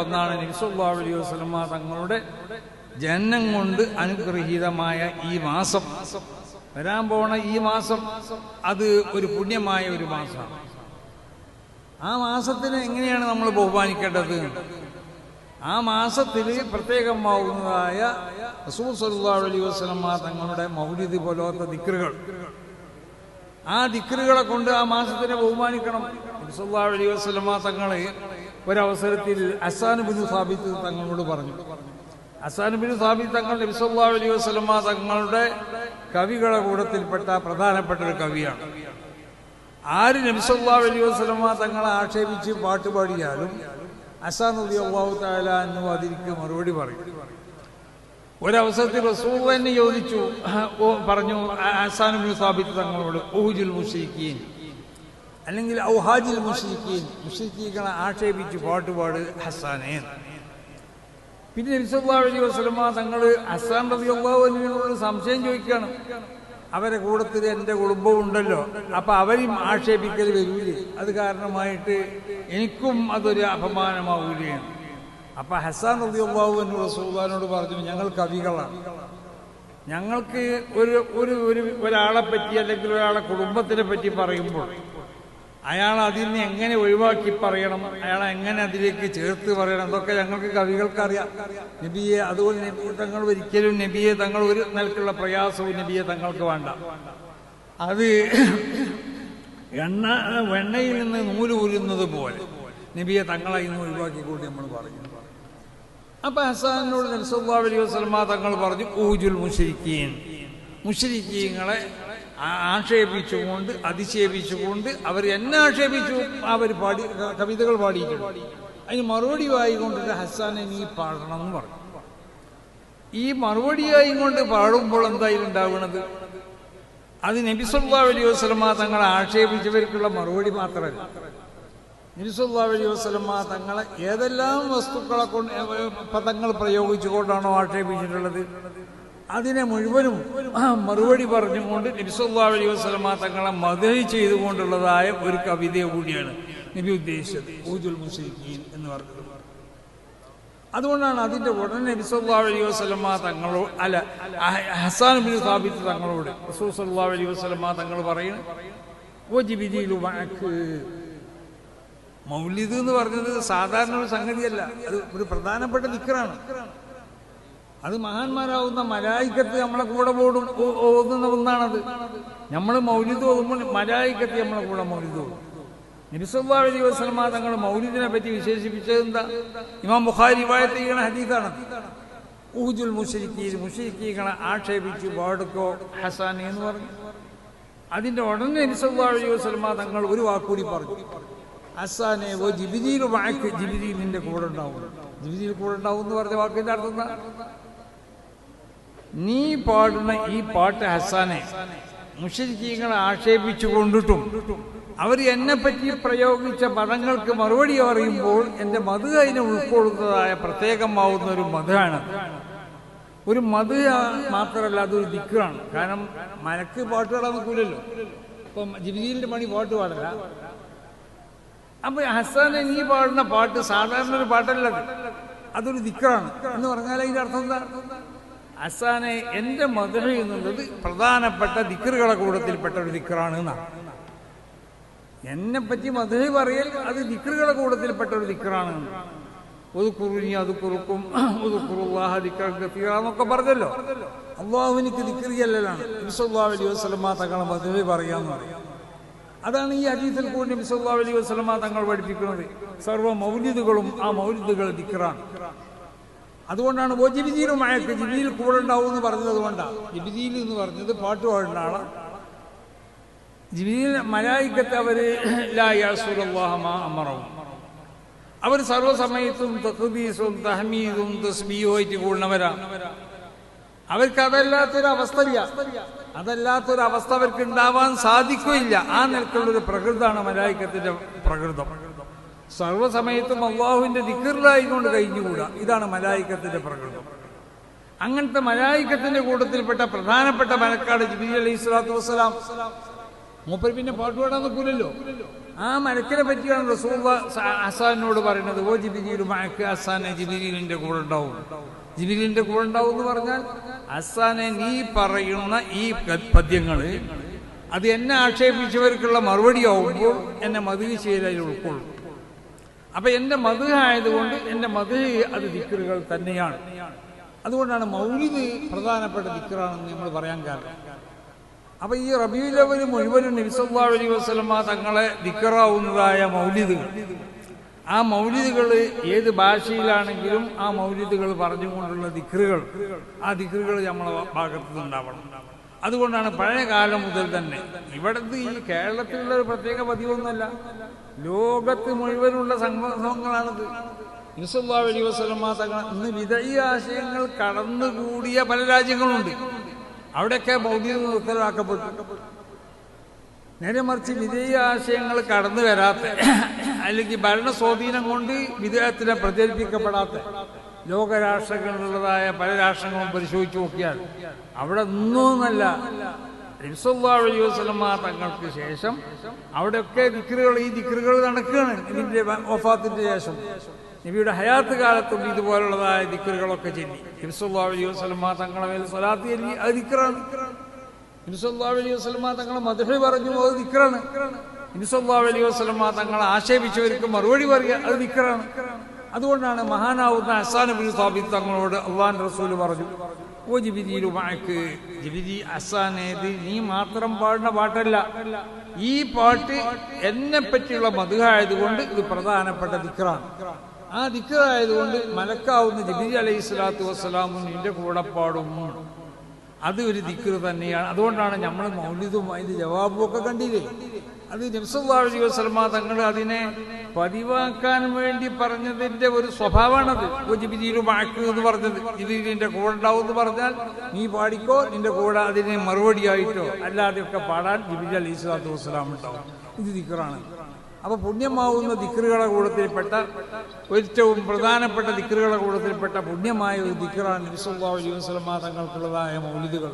ഒന്നാണ് നബിസുല്ലാ അലൈഹി തങ്ങളുടെ ജനനം കൊണ്ട് അനുഗ്രഹീതമായ ഈ മാസം. വരാൻ പോണ ഈ മാസം അത് ഒരു പുണ്യമായ ഒരു മാസമാണ്. ആ മാസത്തിന് എങ്ങനെയാണ് നമ്മൾ ബഹുമാനിക്കേണ്ടത്? ആ മാസത്തിൽ പ്രത്യേകമാവുന്നതായ റസൂൽ അലൈഹി വസല്ലമ തങ്ങളുടെ മൗലിദ് പോലത്തെ ദിക്റുകൾ. ആ ദിക്റുകളെ കൊണ്ട് ആ മാസത്തിനെ ബഹുമാനിക്കണം. സല്ലല്ലാഹു അലൈഹി വസല്ലമ തങ്ങളെ ഒരവസരത്തിൽ അസാൻ ബിൻ സാബിത്ത് തങ്ങളോട് പറഞ്ഞു. അസാൻ ബിൻ സാബിത്ത് തങ്ങൾ നബി സല്ലല്ലാഹു അലൈഹി വസല്ലമ തങ്ങളുടെ കവികളെ കൂടത്തിൽപ്പെട്ട പ്രധാനപ്പെട്ട ഒരു കവിയാണ്. ആര് നബി സല്ലല്ലാഹു അലൈഹി വസല്ലമ തങ്ങളെ ആക്ഷേപിച്ച് പാട്ടുപാടിയാലും അസാൻ നബി അള്ളാഹു താല എന്ന് അതിരിക്ക് മറുപടി പറയും. ഒരവസരത്തിൽ റസൂൽ തന്നെ ചോദിച്ചു പറഞ്ഞു അസാൻ ബിൻ സാബിത്ത് തങ്ങളോട് ഊജുൽ മുഷീഖീൻ അല്ലെങ്കിൽ ഔഹാജിൽ മുഷീഖീൻ മുഷീഖീകളെ ആക്ഷേപിച്ച് പാട്ടുപാട് ഹസാനേ പിന്നെ നബിസല്ലാ അലൈഹി വസ്ലമ തങ്ങൾ ഹസാൻ റബി അള്ളാഹുവിനോട് സംശയം ചോദിക്കുകയാണ്. അവരെ കൂടത്തിൽ എന്റെ കുടുംബം ഉണ്ടല്ലോ അപ്പൊ അവരും ആക്ഷേപിക്കൽ വരൂലേ? അത് കാരണമായിട്ട് എനിക്കും അതൊരു അപമാനമാവുകയാണ്. അപ്പൊ ഹസാൻ റബി അള്ളാഹു എന്നോട് റസൂല്ലാനോട് പറഞ്ഞു ഞങ്ങൾ കവികളാണ്. ഞങ്ങൾക്ക് ഒരു ഒരു ഒരാളെ പറ്റി അല്ലെങ്കിൽ ഒരാളെ കുടുംബത്തിനെ പറ്റി പറയുമ്പോൾ അയാൾ അതിൽ നിന്ന് എങ്ങനെ ഒഴിവാക്കി പറയണം? അയാൾ എങ്ങനെ അതിലേക്ക് ചേർത്ത് പറയണം? അതൊക്കെ ഞങ്ങൾക്ക് കവികൾക്കറിയാം. നബിയെ അതുപോലെ തങ്ങൾ ഒരിക്കലും നബിയെ തങ്ങൾ ഒരു നിലക്കുള്ള പ്രയാസവും നബിയെ തങ്ങൾക്ക് വേണ്ട. അത് എണ്ണ വെണ്ണയിൽ നിന്ന് നൂൽ ഊരുന്നത് പോലെ നബിയെ തങ്ങളെ ഇന്ന് ഒഴിവാക്കിക്കൊണ്ട് നമ്മൾ പറഞ്ഞു. അപ്പൊ ഹസാനോട് നബ്സല്ലാ അലൈഹി വസ്ലമ തങ്ങൾ പറഞ്ഞു ഊജുൽ മുഷരിക്കീൻ മുഷരിക്കീങ്ങളെ ആക്ഷേപിച്ചുകൊണ്ട് അധിക്ഷേപിച്ചുകൊണ്ട് അവർ എന്നെ ആക്ഷേപിച്ചു. അവർ പാടി കവിതകൾ പാടിയിട്ടുണ്ട്. അതിന് മറുപടി വായിക്കൊണ്ടിട്ട് ഹസാനെ നീ പാടണം എന്ന് പറഞ്ഞു. ഈ മറുപടിയായി കൊണ്ട് പാടുമ്പോൾ എന്തായാലും ഉണ്ടാവുന്നത്? അത് നബിസുല്ലാ അലൈഹി വസ്ലമ തങ്ങളെ ആക്ഷേപിച്ചവർക്കുള്ള മറുപടി മാത്രമല്ല. നബിസുല്ലാ അലൈഹി വസ്ലമ തങ്ങളെ ഏതെല്ലാം വസ്തുക്കളെ കൊണ്ട് പദങ്ങൾ പ്രയോഗിച്ചുകൊണ്ടാണോ ആക്ഷേപിച്ചിട്ടുള്ളത്? അതിനെ മുഴുവനും മറുപടി പറഞ്ഞുകൊണ്ട് നബിസുല്ലാ അലൈഹി വസ്ലമ തങ്ങളെ മതി ചെയ്തുകൊണ്ടുള്ളതായ ഒരു കവിത കൂടിയാണ് നബി ഉദ്ദേശിച്ചത് ഊജുൽ മുഷരിഖീൻ എന്ന് പറഞ്ഞത്. അതുകൊണ്ടാണ് അതിന്റെ ഉടനെ നബിസുല്ലാ അലൈഹി വസ്ലമ തങ്ങളോ അല്ല ഹസാൻ ബിൻ സാബിത്ത് തങ്ങളോട് റസൂൽ സല്ലാ അലൈഹി വസ്ലമ തങ്ങൾ പറയുന്നു ഓ ജിബിജിയിലു വഴക്ക് മൗലിദ് എന്ന് പറഞ്ഞത് സാധാരണ ഒരു സംഗതിയല്ല അത് ഒരു പ്രധാനപ്പെട്ട ദിക്കറാണ് അത് മഹാന്മാരാവുന്ന മലായിക്കത്ത് നമ്മളെ കൂടെ പോടും ഓതുന്ന ഒന്നാണത്. നമ്മൾ മൗലിദ് ഓതുമ്പോൾ മലായിക്കത്ത് നമ്മളെ കൂടെ മൗലിദ് ഓതും. അലൈഹി വസ്ലമ തങ്ങൾ മൗലിദിനെ പറ്റി വിശേഷിപ്പിച്ചത് എന്താ? ഇമാം ബുഖാരി വായത്ത് ചെയ്യണ ഹദീസാണ്. ഊജുൽ മുഷരിക്കീൽ മുഷരിക്കീകളെ ആക്ഷേപിച്ചു വാടുക്കോ ഹസാനി എന്ന് പറഞ്ഞു. അതിന്റെ ഉടനെ അലൈഹി വസ്ലമ തങ്ങൾ ഒരു വാക്കൂടി പറഞ്ഞു. ഹസാനെ ഓ ജിബിദിയിൽ വാക്ക് ജിബിദിയിൽ നിന്റെ കൂടെ ഉണ്ടാവും. ജിബിദിയിൽ കൂടെ ഉണ്ടാവും എന്ന് പറഞ്ഞ വാക്കിന്റെ അർത്ഥം നീ പാടുന്ന ഈ പാട്ട് ഹസാനെ മുഷരിക്കീങ്ങളെ ആക്ഷേപിച്ചു കൊണ്ടിട്ടും അവർ എന്നെ പറ്റി പ്രയോഗിച്ച പദങ്ങൾക്ക് മറുപടി പറയുമ്പോൾ എന്റെ മധു അതിനെ ഉൾക്കൊള്ളുന്നതായ പ്രത്യേകമാവുന്ന ഒരു മധുരാണ് ഒരു മധു മാത്രമല്ല അതൊരു ദിക്കാണ്. കാരണം മലക്ക് പാട്ട് പാടാൻ നിൽക്കൂലല്ലോ ഇപ്പം ജിബിജീലിന്റെ മണി പാട്ട് പാടില്ല. അപ്പൊ ഹസാനെ നീ പാടുന്ന പാട്ട് സാധാരണ ഒരു പാട്ടല്ല അതൊരു ദിക്കാണ്. എന്ന് പറഞ്ഞാൽ അതിന്റെ അർത്ഥം എന്താ? ഹസാനെ എന്റെ മധുര എന്നുള്ളത് പ്രധാനപ്പെട്ട ദിക്കറുകളെ കൂട്ടത്തിൽപ്പെട്ട ഒരു ദിക്കറാണ് എന്നാണ് എന്നെ. പറ്റി മധുര പറയൽ അത് ദിക്കറുകളെ കൂട്ടത്തിൽപ്പെട്ട ഒരു ദിക്കറാണ് ഒരു കുറുനി അത് കുറുക്കും ഒരു കുറുവാഹ ദിക്കറൊക്കെ പറഞ്ഞല്ലോ. അള്ളാഹുവിനിക്ക് ദിക്കറിയല്ലാണ് അലൈഹി വസ്ലമ തങ്ങളെ മധുര പറയാന്ന് പറയാം. അതാണ് ഈ അജീത്തിൽ കൂടി നബിസല്ലാ അലൈഹി വസ്ലമ തങ്ങൾ പഠിപ്പിക്കുന്നത്. സർവ മൗലിദുകളും ആ മൗലിദുകൾ ദിക്കറാണ് അതുകൊണ്ടാണ് ഓ ജിബിജിയിലും മഴക്ക് ജിബിജിയിൽ കൂടെ ഉണ്ടാവും എന്ന് പറഞ്ഞത് കൊണ്ടാണ് ജിബിജിയിൽ എന്ന് പറഞ്ഞത് പാട്ട് പാടുന്ന ആളാണ് ജിബിജിയിൽ മലായിക്കത്ത് അവർ അമറവും അവർ സർവസമയത്തും തഖ്ബീസും തഹമീദും തസ്ബീയുമായിട്ട് കൂടുന്നവരാണ് അവർക്ക് അതല്ലാത്തൊരവസ്ഥ അതല്ലാത്തൊരവസ്ഥ അവർക്ക് ഉണ്ടാവാൻ സാധിക്കുകയില്ല. ആ നിലക്കുള്ളൊരു പ്രകൃതമാണ് മലായിക്കത്തിന്റെ പ്രകൃതം. സർവസമയത്തും അള്ളാഹുവിന്റെ ദിക്കറിലായിക്കൊണ്ട് കഴിഞ്ഞുകൂടാ. ഇതാണ് മലായിക്കത്തിന്റെ പ്രകൃതം. അങ്ങനത്തെ മലായിക്കത്തിന്റെ കൂട്ടത്തിൽപ്പെട്ട പ്രധാനപ്പെട്ട മലക്കാട് ജിബി അലൈഹി സ്വലാത്തു വസ്സലാം. മൂപ്പര് പിന്നെ പാട്ട് പാടാൻ നിൽക്കൂലല്ലോ ആ മലക്കിനെ പറ്റിയാണ് റസൂൽ ഹസാനോട് പറയുന്നത് ഓ ജിബിരിയിൽ മഴക്ക് ഹസാനെ ജിബിലിന്റെ കൂടെ ഉണ്ടാവും. ജിബിലിന്റെ കൂടെ ഉണ്ടാവും എന്ന് പറഞ്ഞാൽ ഹസാനെ നീ പറയുന്ന ഈ പദ്യങ്ങൾ അത് എന്നെ ആക്ഷേപിച്ചവർക്കുള്ള മറുപടി ആവുമ്പോൾ എന്നെ മധു ചെയ്താൽ ഉൾക്കൊള്ളും. അപ്പൊ എന്റെ മധുഹ ആയതുകൊണ്ട് എന്റെ മധുഹ അത് ദിക്കറുകൾ തന്നെയാണ്. അതുകൊണ്ടാണ് മൗലിദ് പ്രധാനപ്പെട്ട ദിക്കറാണെന്ന് നമ്മൾ പറയാൻ കാരണം. അപ്പൊ ഈ റബീലവൽ മുഴുവനും നബിസല്ലാ അലൈ വസ്ലമ തങ്ങളെ ദിക്കറാവുന്നതായ മൗലിദുകൾ. ആ മൗലിദുകൾ ഏത് ഭാഷയിലാണെങ്കിലും ആ മൗലിദുകൾ പറഞ്ഞുകൊണ്ടുള്ള ദിക്കറുകൾ ആ ദിക്കറുകൾ നമ്മളെ ഭാഗത്ത് നിന്നുണ്ടാവണം അതുകൊണ്ടാണ് പഴയ കാലം മുതൽ തന്നെ. ഇവിടുത്തെ ഈ കേരളത്തിലുള്ള ഒരു പ്രത്യേക പതിവൊന്നുമല്ല. ലോകത്ത് മുഴുവനുള്ള സംഭവങ്ങളാണിത്. നിസല്ലാ അലൈ വസ്ലമ തങ്ങൾ ഇന്ന് വിധേയ ആശയങ്ങൾ കടന്നുകൂടിയ പല രാജ്യങ്ങളുണ്ട്. അവിടെയൊക്കെ ഭൗതിക നിർത്തലാക്കപ്പെട്ടു. നേരെ മറിച്ച് വിധേയ ആശയങ്ങൾ കടന്നു വരാത്ത അല്ലെങ്കിൽ ഭരണ സ്വാധീനം കൊണ്ട് വിദേഹത്തിനെ പ്രചരിപ്പിക്കപ്പെടാത്ത ലോകരാഷ്ട്രങ്ങളിലുള്ളതായ പല രാഷ്ട്രങ്ങളും പരിശോധിച്ചു നോക്കിയാൽ അവിടെ ഒന്നുമല്ല. വസല്ലമ തങ്ങൾക്ക് ശേഷം അവിടെയൊക്കെ ദിക്കറുകൾ ഈ ദിക്കറുകൾ നടക്കുകയാണ് ഇതിന്റെ വഫാത്തിന്റെ ശേഷം. നബിയുടെ ഹയാത്ത് കാലത്തും ഇതുപോലുള്ളതായ ദിക്കറുകളൊക്കെ ചെല്ലി. നബിസ്വല്ലാ അലൈഹി വസ്ലമ തങ്ങളെ മേൽ സ്വലാത്ത് ചെല്ലി അത് ദിക്കറാണ് നബിസ്വല്ലാ അലൈഹി വസ്ലമ തങ്ങളെ മധുഹ പറഞ്ഞു അത് ദിക്കറാണ് നബിസ്വല്ലാ അലൈഹി വസ്ലമ തങ്ങളെ ആക്ഷേപിച്ചവർക്ക് മറുപടി പറയുക അത് ദിക്കറാണ് അതുകൊണ്ടാണ് മഹാനാവുന്ന അസാനബിൻ സാബിദ് തങ്ങളോട് അള്ളാൻ റസൂൽ പറഞ്ഞു ഓ ജിബിരിയിൽ മഴക്ക് ജിബിരി അസാനേത് നീ മാത്രം പാടുന്ന പാട്ടല്ല. ഈ പാട്ട് എന്നെ പറ്റിയുള്ള മധുഹായതുകൊണ്ട് ഇത് പ്രധാനപ്പെട്ട ദിക്കറാണ് ആ ദിക്കറായതുകൊണ്ട് മലക്കാവുന്ന ജിബിരി അലൈഹി സ്വലാത്തു വസ്സലാമും നിന്റെ കൂടെ പാടും. അത് ഒരു ദിക്കർ തന്നെയാണ്. അതുകൊണ്ടാണ് നമ്മൾ മൗലിതും അതിന്റെ ജവാബും ഒക്കെ കണ്ടില്ലേ? അത് നബ്സല്ലാ അലൈഹി തങ്ങൾ അതിനെ പതിവാക്കാൻ വേണ്ടി പറഞ്ഞതിന്റെ ഒരു സ്വഭാവമാണത്. ജിബിരിയിലും മാക്ക് എന്ന് പറഞ്ഞത്. ഇത് നിന്റെ കൂടെ ഉണ്ടാവും എന്ന് പറഞ്ഞാൽ നീ പാടിക്കോ നിന്റെ കൂടെ അതിനെ മറുപടിയായിട്ടോ. അല്ലാതെയൊക്കെ പാടാൻ ജിബിജ് അലൈഹി സ്വലാത്തു വസ്സലാം ഉണ്ടാവും. ഇത് ദിക്കറാണ് അപ്പൊ പുണ്യമാവുന്ന ദിക്കറുകളെ കൂടത്തിൽപ്പെട്ട ഏറ്റവും പ്രധാനപ്പെട്ട ദിക്കറുകളെ കൂടത്തിൽപ്പെട്ട പുണ്യമായ ഒരു ദിക്കറാണ് നബിസല്ലാ അലൈഹി വസ്ലമ തങ്ങൾക്കുള്ളതായ മൗലിദുകൾ.